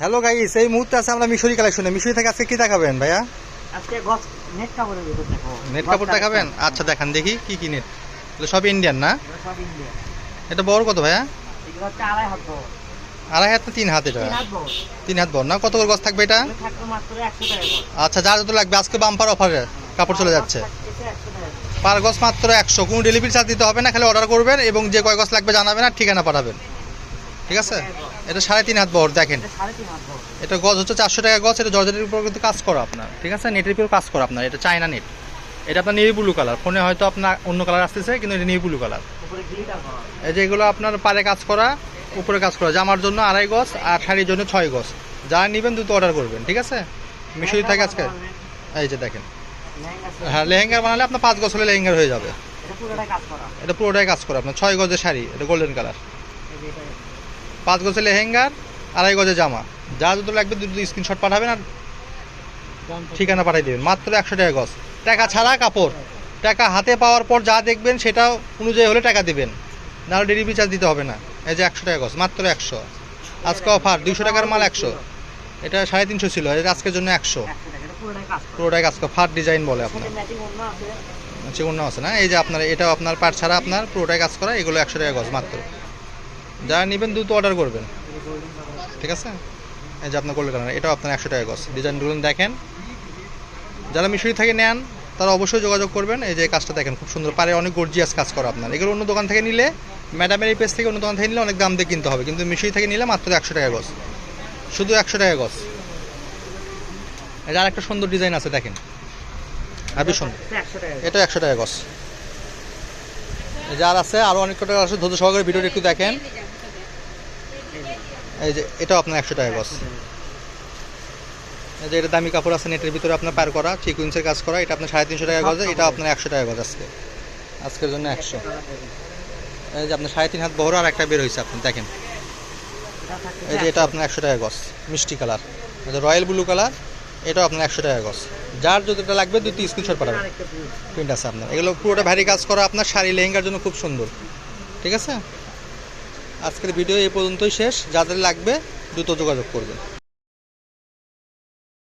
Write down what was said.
Hello guys এই মুহূর্তে আছে আমরা মিশরি কালেকশনে মিশরি থেকে আজকে কি দেখাবেন ভাইয়া? আজকে গছ নেট কাপড়ের ভিতর দেখো নেট কাপড় দেখাবেন? আচ্ছা দেখান দেখি কি কি নেট। এগুলো সব ইন্ডিয়ান না? সব ইন্ডিয়া এটা বড় কত ভাইয়া? এগুলো হচ্ছে আড়াই হাত বড়। আড়াই হাত না তিন হাত এটা? তিন হাত বড়। তিন হাত বড়। না কত করে গছ থাকবে এটা? থাকবে মাত্র একশো টাকা করে। আচ্ছা যার যত লাগবে আজকে বাম্পার অফারে কাপড় চলে যাচ্ছে। পার গছ মাত্র একশো। কোনো ডেলিভারি চার্জ দিতে হবে না খালি অর্ডার করবেন এবং যে কয় গছ লাগবে জানাবেন আর ঠিকানা পাঠাবেন। ঠিক আছে? এটা সাড়ে তিন হাত বড় দেখেন। এটা গজ হচ্ছে চারশো টাকা গজ এটা জর্জেটের উপর কিন্তু কাজ করা আপনার ঠিক আছে? নেটের উপর কাজ করা আপনার এটা চায়না নেট এটা আপনার নেভি ব্লু কালার ফোনে হয়তো আপনার অন্য কালার আসতেছে কিন্তু এটা নেভি ব্লু কালার এই যে এগুলো আপনার পারে কাজ করা উপরে কাজ করা। জামার জন্য আড়াই গজ আর শাড়ির জন্য ছয় গজ। যা নেবেন দ্রুত অর্ডার করবেন ঠিক আছে? মিশরি থাকে আজকে। এই যে দেখেন। হ্যাঁ লেহেঙ্গার বানালে আপনার পাঁচ গজ হলে লেহেঙ্গার হয়ে যাবে। এটা পুরোটাই কাজ করা। আপনার ছয় গজের শাড়ি এটা গোল্ডেন কালার পাঁচ গজের লেহেঙ্গার, আড়াই গজের জামা। যা দুটো লাগবে দুটো স্ক্রিনশট পাঠাবেন আর ঠিকানা পাঠিয়ে দেবেন। মাত্র একশো টাকা গজ। টাকা ছাড়া কাপড়। টাকা হাতে পাওয়ার পর যা দেখবেন সেটা অনুযায়ী হলে টাকা দিবেন। নাহলে ডেলিভারি চার্জ দিতে হবে না। এই যে একশো টাকা গজ, মাত্র একশো। আজকে অফার দুইশো টাকার মাল একশো। এটা সাড়ে তিনশো ছিল, এটা আজকের জন্য একশো। এটা পুরোটাই কাজ করা। ফাট ডিজাইন বলে আপনার। ম্যাচিং অন্য আছে না? এই যে আপনার, এটাও আপনার, পাট ছাড়া আপনার, পুরোটাই কাজ করা, এগুলো একশো টাকা গজ মাত্র। যারা নেবেন দ্রুত অর্ডার করবেন। যে। ঠিক আছে? এই যে আপনার গোল্ড কালার এটাও আপনার একশো টাকা গজ ডিজাইনগুলো দেখেন। যারা মিশরি থেকে নেন, তারা অবশ্যই যোগাযোগ করবেন। এই যে কাজটা দেখেন, খুব সুন্দর। পারে অনেক গর্জিয়াস কাজ করা আপনার। এগুলো অন্য দোকান থেকে নিলে ম্যাডামের এই পেজ থেকে অন্য দোকান থেকে নিলে অনেক দাম দিয়ে কিনতে হবে। কিন্তু মিশরি থেকে নিলে মাত্র একশো টাকা গজ শুধু একশো টাকা গজ এটা আরেকটা সুন্দর ডিজাইন আছে, দেখেন। আরবি সুন্দর। এটা একশো টাকা এটা একশো টাকা গজ এই যে আর আছে আরও অনেক টাকা আছে। ধৈর্য সহকারে ভিডিওটা একটু দেখেন। এই যে এটাও আপনার একশো টাকা গজ। এই যে এটা দামি কাপড় আছে নেটের ভিতরে আপনার পার করা সিকুয়েন্সের কাজ করা এটা আপনার সাড়ে তিনশো টাকা গজ এটা আপনার একশো টাকা গজ আজকে। আজকের জন্য একশো। এই যে আপনার সাড়ে তিন হাত বহর আর একটা বের হয়েছে আপনি দেখেন। এই যে এটা আপনার একশো টাকা গজ মিষ্টি কালার। রয়্যাল ব্লু কালার এটাও আপনার একশো টাকা গজ। যার যতটা লাগবে দুটি স্ক্রিনশট পাঠাবেন। প্রিন্ট আছে আপনার। এগুলো পুরোটা ভারী কাজ করা আপনার শাড়ি লেহেঙ্গার জন্য খুব সুন্দর। ঠিক আছে? আজকের ভিডিও এই পর্যন্তই শেষ। যাদের লাগবে দ্রুত যোগাযোগ করবেন।